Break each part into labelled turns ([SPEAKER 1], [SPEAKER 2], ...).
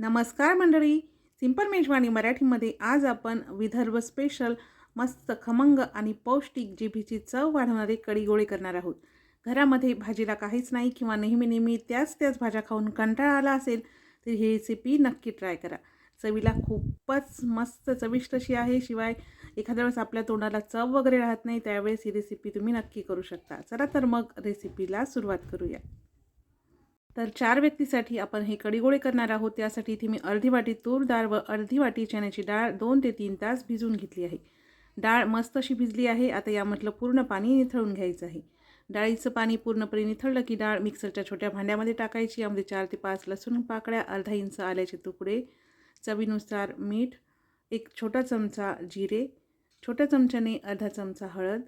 [SPEAKER 1] नमस्कार मंडळी. सिंपल मेजवानी मराठीमध्ये आज आपण विदर्भ स्पेशल मस्त खमंग आणि पौष्टिक जिभीची चव वाढवणारे कडी गोळे करणार आहोत. घरामध्ये भाजीला काहीच नाही किंवा नेहमी नेहमी त्याच त्याच भाज्या खाऊन कंटाळा आला असेल तर ही रेसिपी नक्की ट्राय करा. चवीला खूपच मस्त चविष्ट अशी आहे शिवाय एखाद्या वेळेस आपल्या तोंडाला चव वगैरे राहत नाही त्यावेळेस ही रेसिपी तुम्ही नक्की करू शकता. चला तर मग रेसिपीला सुरुवात करूया. तर चार व्यक्तीसाठी आपण हे कडीगोळे करणार आहोत. त्यासाठी इथे मी अर्धी वाटी तूर डाळ व अर्धी वाटी चण्याची डाळ दोन ते तीन तास भिजवून घेतली आहे. डाळ मस्त अशी भिजली आहे. आता यामधलं पूर्ण पाणी निथळून घ्यायचं आहे. डाळीचं पाणी पूर्णपणे निथळलं की डाळ मिक्सरच्या छोट्या भांड्यामध्ये टाकायची. यामध्ये चार ते पाच लसूण पाकळ्या अर्धा इंच आल्याचे तुकडे चवीनुसार मीठ एक छोटा चमचा जिरे छोट्या चमच्याने अर्धा चमचा हळद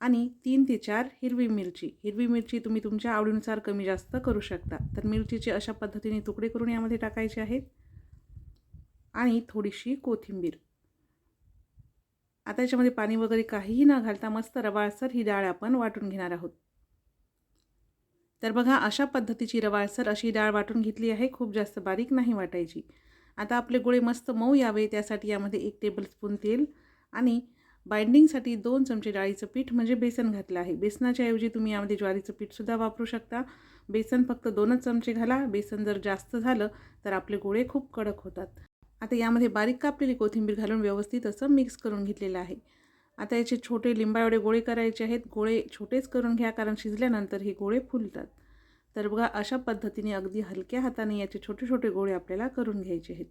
[SPEAKER 1] आणि तीन ते चार हिरवी मिरची. हिरवी मिरची तुम्ही तुमच्या आवडीनुसार कमी जास्त करू शकता. तर मिरचीचे अशा पद्धतीने तुकडे करून यामध्ये टाकायचे आहेत. आणि थोडीशी कोथिंबीर. आता याच्यामध्ये पाणी वगैरे काहीही न घालता मस्त रवाळसर ही डाळ आपण वाटून घेणार आहोत. तर बघा अशा पद्धतीची रवाळसर अशी डाळ वाटून घेतली आहे. खूप जास्त बारीक नाही वाटायची. आता आपले गोळे मस्त मऊ यावे त्यासाठी यामध्ये एक टेबलस्पून तेल आणि बाइंडिंगसाठी दोन चमचे डाळीचं पीठ म्हणजे बेसन घातलं आहे. बेसनाच्या ऐवजी तुम्ही यामध्ये ज्वारीचं पीठसुद्धा वापरू शकता. बेसन फक्त दोनच चमचे घाला. बेसन जर जास्त झालं तर आपले गोळे खूप कडक होतात. आता यामध्ये बारीक कापलेली कोथिंबीर घालून व्यवस्थित असं मिक्स करून घेतलेलं आहे. आता याचे छोटे लिंबा एवढे गोळे करायचे आहेत. गोळे छोटेच करून घ्या कारण शिजल्यानंतर हे गोळे फुलतात. तर बघा अशा पद्धतीने अगदी हलक्या हाताने याचे छोटे छोटे गोळे आपल्याला करून घ्यायचे आहेत.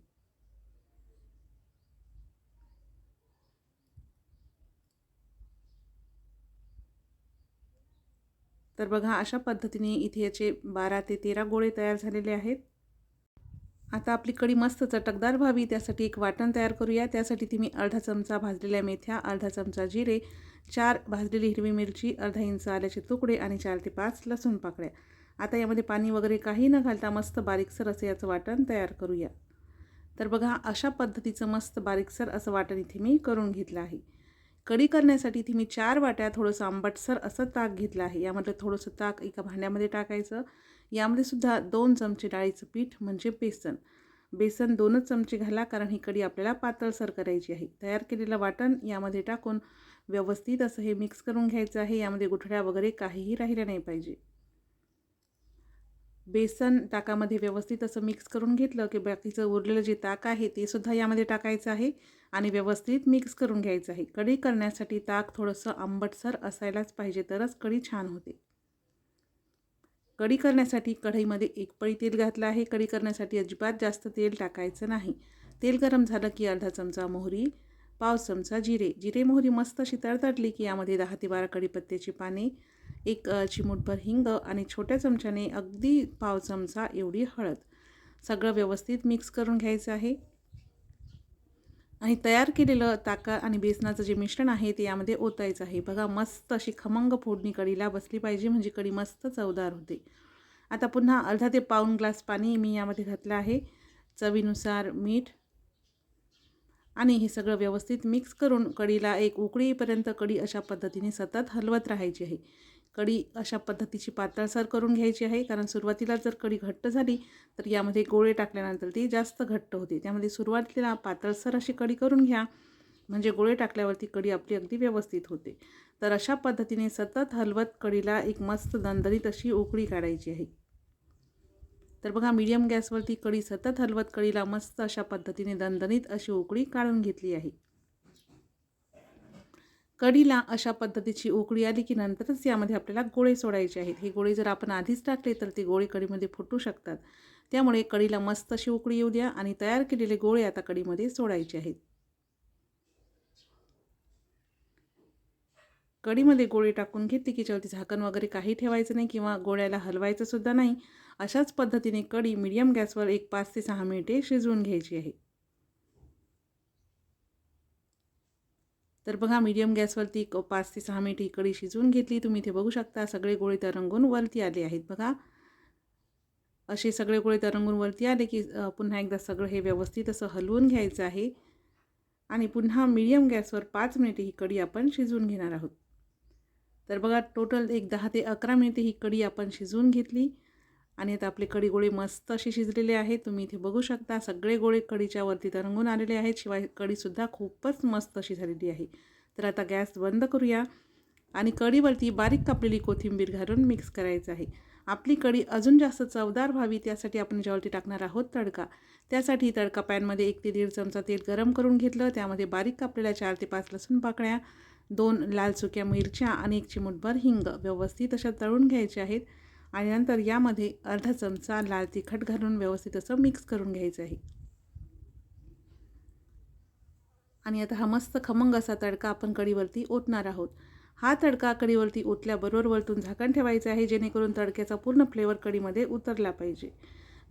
[SPEAKER 1] तर बघा अशा पद्धतीने इथे याचे बारा ते तेरा गोळे तयार झालेले आहेत. आता आपली कढी मस्त चटकदार व्हावी त्यासाठी एक वाटण तयार करूया. त्यासाठी ती मी अर्धा चमचा भाजलेल्या मेथ्या अर्धा चमचा जिरे चार भाजलेली हिरवी मिरची अर्धा इंच आल्याचे तुकडे आणि चार ते पाच लसूण पाकळ्या. आता यामध्ये पाणी वगैरे काही न घालता मस्त बारीकसर असं याचं वाटण तयार करूया. तर बघा अशा पद्धतीचं मस्त बारीकसर असं वाटण इथे मी करून घेतलं आहे. कढी करण्यासाठी इथे मी चार वाट्या थोडंसं आंबटसर असं ताक घेतलं आहे. यामधलं थोडंसं ताक एका भांड्यामध्ये टाकायचं. यामध्ये सुद्धा दोन चमचे डाळीचं पीठ म्हणजे बेसन. बेसन दोनच चमचे घाला कारण ही कढी आपल्याला पातळसर करायची आहे. तयार केलेलं वाटण यामध्ये टाकून व्यवस्थित असं हे मिक्स करून घ्यायचं आहे. यामध्ये गुठळ्या वगैरे काहीही राहिल्या नाही पाहिजे. बेसन ताकामध्ये व्यवस्थित असं मिक्स करून घेतलं की बाकीचं उरलेलं जे ताक आहे ते सुद्धा यामध्ये टाकायचं आहे. आणि व्यवस्थित मिक्स करून घ्यायचं आहे. कढी करण्यासाठी ताक थोडंसं आंबटसर असायलाच पाहिजे तरच कढी छान होते. कढी करण्यासाठी कढईमध्ये एक पळी तेल घातलं आहे. कढी करण्यासाठी अजिबात जास्त तेल टाकायचं नाही. तेल गरम झालं की अर्धा चमचा मोहरी पाव चमचा जिरे. जिरे मोहरी मस्त अशी तडतडली की यामध्ये दहा ते बारा कढीपत्त्याची पाने एक चिमूटभर हिंग आणि छोट्या चमच्याने अगदी पाव चमचा एवढी हळद. सगळं व्यवस्थित मिक्स करून घ्यायचं आहे. आणि तयार केलेलं ताका आणि बेसनाचं जे मिश्रण आहे ते यामध्ये ओतायचं आहे. बघा मस्त अशी खमंग फोडणी कढीला बसली पाहिजे म्हणजे कढी मस्त चवदार होते. आता पुन्हा अर्धा ते पाऊन ग्लास पाणी मी यामध्ये घातलं आहे. चवीनुसार मीठ आणि हे सगळं व्यवस्थित मिक्स करून कढीला एक उकळीपर्यंत कढी अशा पद्धतीने सतत हलवत राहायची आहे. कढी अशा पद्धतीची पातळसर करून घ्यायची आहे. कारण सुरुवातीला जर कढी घट्ट झाली तर यामध्ये गोळे टाकल्यानंतर ती जास्त घट्ट होते. त्यामध्ये सुरुवातीला पातळसर अशी कढी करून घ्या. म्हणजे गोळे टाकल्यावरती कढी आपली अगदी व्यवस्थित होते. तर अशा पद्धतीने सतत हलवत कढीला एक मस्त दणदणीत अशी उकळी काढायची आहे. तर बघा मीडियम गॅसवरती कढी सतत हलवत कढीला मस्त अशा पद्धतीने दणदणीत अशी उकळी काढून घेतली आहे. कढीला अशा पद्धतीची उकळी आली की नंतरच यामध्ये आपल्याला गोळे सोडायचे आहेत. हे गोळे जर आपण आधीच टाकले तर ते गोळे कढीमध्ये फुटू शकतात. त्यामुळे कढीला मस्त अशी उकळी येऊ द्या आणि तयार केलेले गोळे आता कढीमध्ये सोडायचे आहेत. कढीमध्ये गोळे टाकून घेतली की त्यावरती झाकण वगैरे काही ठेवायचं नाही किंवा गोळ्याला हलवायचं सुद्धा नाही. अशाच पद्धतीने कढी मिडियम गॅसवर एक पाच ते सहा मिनिटे शिजवून घ्यायची आहे. तर बघा मीडियम गॅसवरती एक पाच ते सहा मिनिट ही शिजवून घेतली. तुम्ही इथे बघू शकता सगळे गोळे तरंगून वरती आले आहेत बघा. असे सगळे गोळे तरंगून वरती आले की पुन्हा एकदा सगळं हे व्यवस्थित असं हलवून घ्यायचं आहे. आणि पुन्हा मीडियम गॅसवर पाच मिनिटे ही कढी आपण शिजवून घेणार आहोत. तर बघा टोटल एक दहा ते अकरा मिनिटे ही कढी आपण शिजवून घेतली. आणि आता आपले कडी गोळे मस्त असे शिजलेले आहेत. तुम्ही इथे बघू शकता सगळे गोळे कडीच्या वरती तरंगून आलेले आहेत. शिवाय कढीसुद्धा खूपच मस्त अशी झालेली आहे. तर आता गॅस बंद करूया आणि कढीवरती बारीक कापलेली कोथिंबीर घालून मिक्स करायचं आहे. आपली कढी अजून जास्त चवदार व्हावी त्यासाठी आपण ज्यावरती टाकणार आहोत तडका. त्यासाठी तडका पॅनमध्ये एक ते दीड चमचा तेल गरम करून घेतलं. त्यामध्ये बारीक कापलेल्या चार ते पाच लसूण पाकळ्या दोन लाल सुक्या मिरच्या आणि एक चिमूटभर हिंग व्यवस्थित अशा तळून घ्यायचे आहेत. आणि नंतर यामध्ये अर्धा चमचा लाल तिखट घालून व्यवस्थित असं मिक्स करून घ्यायचं आहे. आणि आता हा मस्त खमंग असा तडका आपण कढीवरती ओतणार आहोत. हा तडका कढीवरती ओतल्याबरोबर वरतून झाकण ठेवायचं आहे जेणेकरून तडक्याचा पूर्ण फ्लेवर कढीमध्ये उतरला पाहिजे.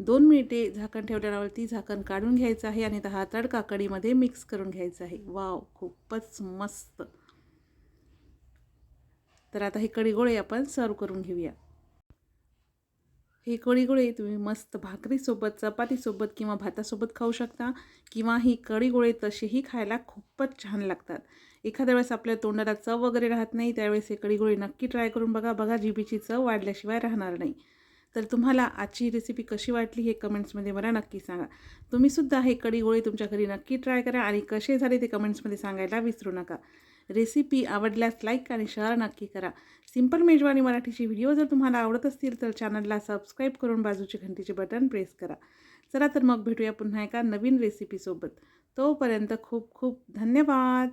[SPEAKER 1] दोन मिनिटे झाकण ठेवल्यावरती झाकण काढून घ्यायचं आहे आणि हा तडका कढीमध्ये मिक्स करून घ्यायचा आहे. वाव खूपच मस्त. तर आता हे कढी गोळे आपण सर्व करून घेऊया. हे कळीगोळे तुम्ही मस्त भाकरीसोबत चपातीसोबत किंवा भातासोबत खाऊ शकता किंवा ही कळीगोळे गोळे खायला खूपच छान लागतात. एखाद्या वेळेस आपल्या तोंडाला चव वगैरे राहत नाही त्यावेळेस हे कळीगोळे नक्की ट्राय करून बघा. बघा जिबीची चव वाढल्याशिवाय राहणार नाही. तर तुम्हाला आजची रेसिपी कशी वाटली हे कमेंट्समध्ये मला नक्की सांगा. तुम्हीसुद्धा हे कढी गोळे तुमच्या घरी नक्की ट्राय करा आणि कसे झाले ते कमेंट्समध्ये सांगायला विसरू नका. रेसिपी आवडल्यास लाईक आणि शेअर नक्की करा. सिंपल मेजवानी मराठीची व्हिडिओ जर तुम्हाला आवडत असतील तर चॅनलला सबस्क्राईब करून बाजूचे घंटीचे बटन प्रेस करा. चला तर मग भेटूया पुन्हा एका नवीन रेसिपीसोबत तोपर्यंत खूप खूप धन्यवाद.